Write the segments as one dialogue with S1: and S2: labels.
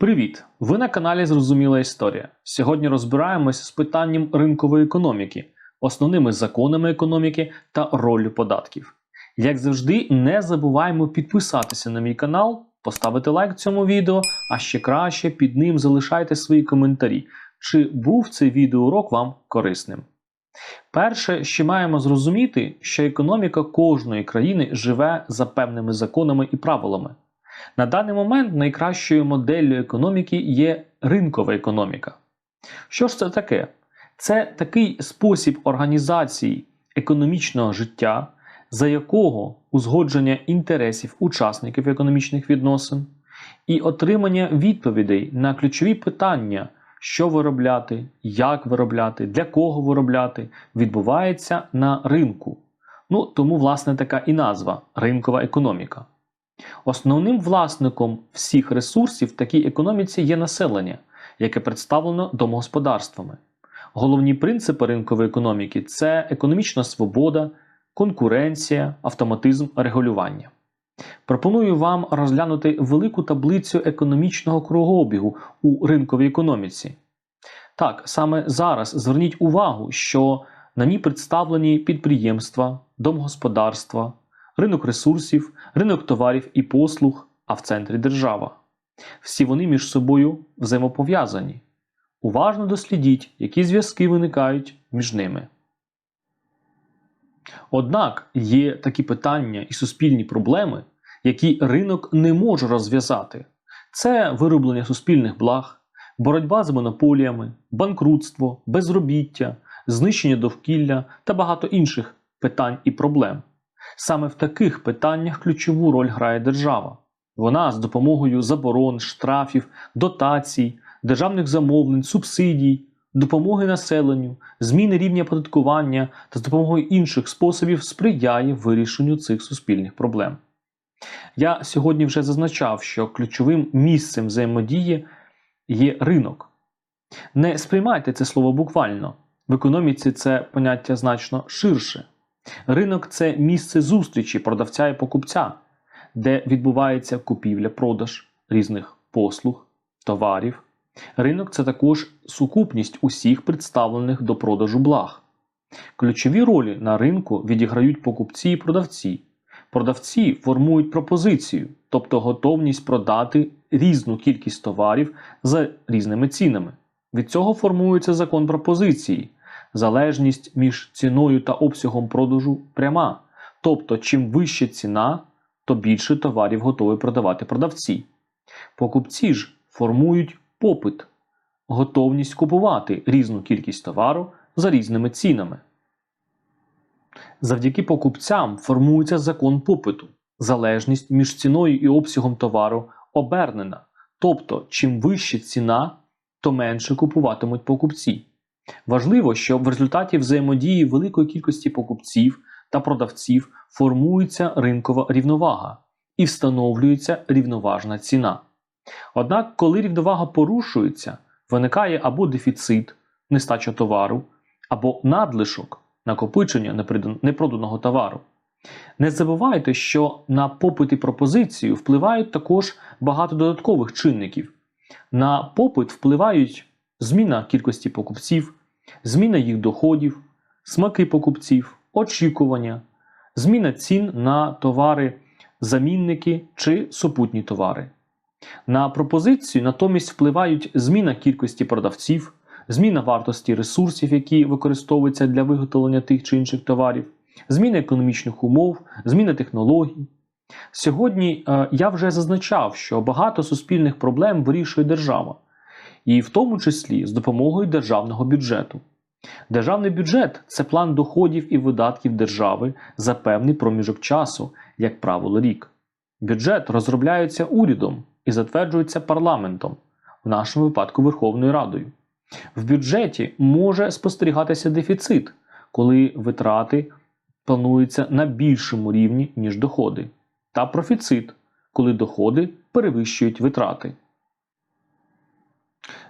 S1: Привіт! Ви на каналі Зрозуміла Історія. Сьогодні розбираємось з питанням ринкової економіки, основними законами економіки та роллю податків. Як завжди, не забуваємо підписатися на мій канал, поставити лайк цьому відео, а ще краще під ним залишайте свої коментарі, чи був цей відеоурок вам корисним. Перше, що маємо зрозуміти, що економіка кожної країни живе за певними законами і правилами. На даний момент найкращою моделлю економіки є ринкова економіка. Що ж це таке? Це такий спосіб організації економічного життя, за якого узгодження інтересів учасників економічних відносин і отримання відповідей на ключові питання, що виробляти, як виробляти, для кого виробляти, відбувається на ринку. Ну тому, власне, така і назва ринкова економіка. Основним власником всіх ресурсів в такій економіці є населення, яке представлено домогосподарствами. Головні принципи ринкової економіки це економічна свобода, конкуренція, автоматизм регулювання. Пропоную вам розглянути велику таблицю економічного кругообігу у ринковій економіці. Так, саме зараз зверніть увагу, що на ній представлені підприємства, домогосподарства, ринок ресурсів, ринок товарів і послуг, а в центрі держава. Всі вони між собою взаємопов'язані. Уважно дослідіть, які зв'язки виникають між ними. Однак є такі питання і суспільні проблеми, які ринок не може розв'язати. Це вироблення суспільних благ, боротьба з монополіями, банкрутство, безробіття, знищення довкілля та багато інших питань і проблем. Саме в таких питаннях ключову роль грає держава. Вона з допомогою заборон, штрафів, дотацій, державних замовлень, субсидій, допомоги населенню, зміни рівня оподаткування та з допомогою інших способів сприяє вирішенню цих суспільних проблем. Я сьогодні вже зазначав, що ключовим місцем взаємодії є ринок. Не сприймайте це слово буквально. В економіці це поняття значно ширше. Ринок це місце зустрічі продавця і покупця, де відбувається купівля-продаж різних послуг, товарів. Ринок це також сукупність усіх представлених до продажу благ. Ключові ролі на ринку відіграють покупці і продавці. Продавці формують пропозицію, тобто готовність продати різну кількість товарів за різними цінами. Від цього формується закон пропозиції. Залежність між ціною та обсягом продажу пряма. Тобто, чим вища ціна, то більше товарів готові продавати продавці. Покупці ж формують попит, готовність купувати різну кількість товару за різними цінами. Завдяки покупцям формується закон попиту. Залежність між ціною і обсягом товару обернена. Тобто, чим вища ціна, то менше купуватимуть покупці. Важливо, що в результаті взаємодії великої кількості покупців та продавців формується ринкова рівновага і встановлюється рівноважна ціна. Однак, коли рівновага порушується, виникає або дефіцит, нестача товару, або надлишок накопичення непроданого товару. Не забувайте, що на попит і пропозицію впливають також багато додаткових чинників. На попит впливають зміна кількості покупців, зміна їх доходів, смаки покупців, очікування, зміна цін на товари, замінники чи супутні товари. На пропозицію натомість впливають зміна кількості продавців, зміна вартості ресурсів, які використовуються для виготовлення тих чи інших товарів, зміна економічних умов, зміна технологій. Сьогодні е, я вже зазначав, що багато суспільних проблем вирішує держава, і в тому числі з допомогою державного бюджету. Державний бюджет це план доходів і видатків держави за певний проміжок часу, як правило, рік. Бюджет розробляється урядом і затверджується парламентом, в нашому випадку Верховною Радою. В бюджеті може спостерігатися дефіцит, коли витрати плануються на більшому рівні, ніж доходи, та профіцит, коли доходи перевищують витрати.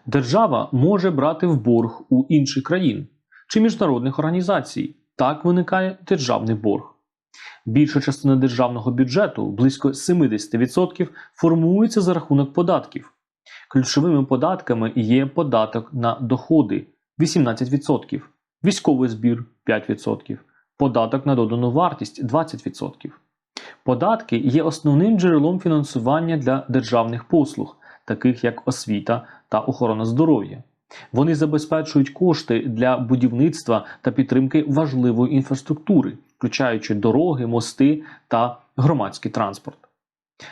S1: Держава може брати в борг у інших країн чи міжнародних організацій. Так виникає державний борг. Більша частина державного бюджету, близько 70%, формується за рахунок податків. Ключовими податками є податок на доходи 18%, військовий збір 5%, податок на додану вартість 20%. Податки є основним джерелом фінансування для державних послуг, таких як освіта та охорона здоров'я. Вони забезпечують кошти для будівництва та підтримки важливої інфраструктури, включаючи дороги, мости та громадський транспорт.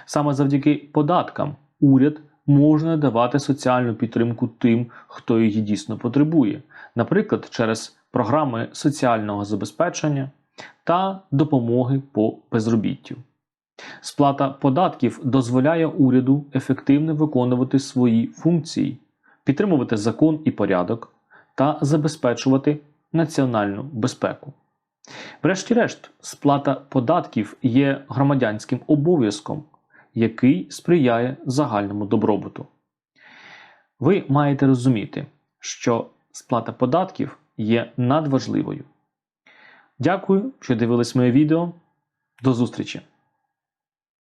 S1: Саме завдяки податкам уряд може надавати соціальну підтримку тим, хто її дійсно потребує, наприклад, через програми соціального забезпечення та допомоги по безробіттю. Сплата податків дозволяє уряду ефективно виконувати свої функції, підтримувати закон і порядок та забезпечувати національну безпеку. Врешті-решт, сплата податків є громадянським обов'язком, який сприяє загальному добробуту. Ви маєте розуміти, що сплата податків є надважливою. Дякую, що дивились моє відео. До зустрічі!